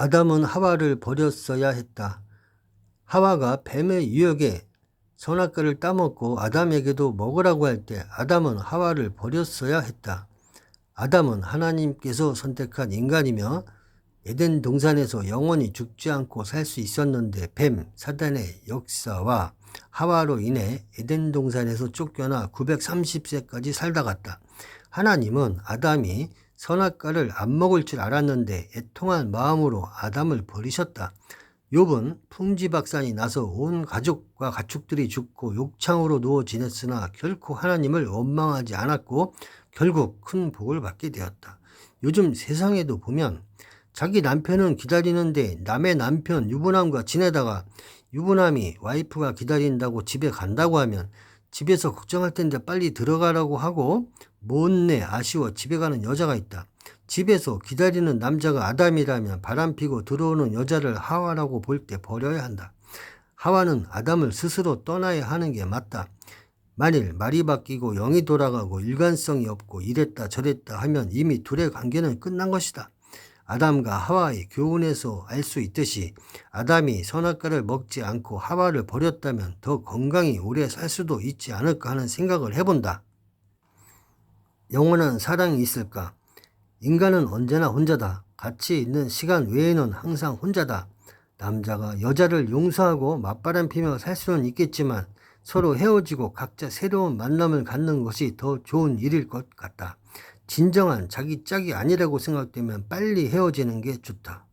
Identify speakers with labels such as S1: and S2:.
S1: 아담은 하와를 버렸어야 했다. 하와가 뱀의 유혹에 선악과를 따먹고 아담에게도 먹으라고 할 때 아담은 하와를 버렸어야 했다. 아담은 하나님께서 선택한 인간이며 에덴 동산에서 영원히 죽지 않고 살 수 있었는데 뱀, 사단의 역사와 하와로 인해 에덴 동산에서 쫓겨나 930세까지 살다 갔다. 하나님은 아담이 선악과를 안 먹을 줄 알았는데 애통한 마음으로 아담을 버리셨다. 욥은 풍지박산이 나서 온 가족과 가축들이 죽고 욕창으로 누워 지냈으나 결코 하나님을 원망하지 않았고 결국 큰 복을 받게 되었다. 요즘 세상에도 보면 자기 남편은 기다리는데 남의 남편 유부남과 지내다가 유부남이 와이프가 기다린다고 집에 간다고 하면 집에서 걱정할 텐데 빨리 들어가라고 하고 못내 아쉬워 집에 가는 여자가 있다. 집에서 기다리는 남자가 아담이라면 바람피고 들어오는 여자를 하와라고 볼 때 버려야 한다. 하와는 아담을 스스로 떠나야 하는 게 맞다. 만일 말이 바뀌고 영이 돌아가고 일관성이 없고 이랬다 저랬다 하면 이미 둘의 관계는 끝난 것이다. 아담과 하와의 교훈에서 알 수 있듯이 아담이 선악과를 먹지 않고 하와를 버렸다면 더 건강히 오래 살 수도 있지 않을까 하는 생각을 해본다. 영원한 사랑이 있을까? 인간은 언제나 혼자다. 같이 있는 시간 외에는 항상 혼자다. 남자가 여자를 용서하고 맞바람 피며 살 수는 있겠지만 서로 헤어지고 각자 새로운 만남을 갖는 것이 더 좋은 일일 것 같다. 진정한 자기 짝이 아니라고 생각되면 빨리 헤어지는 게 좋다.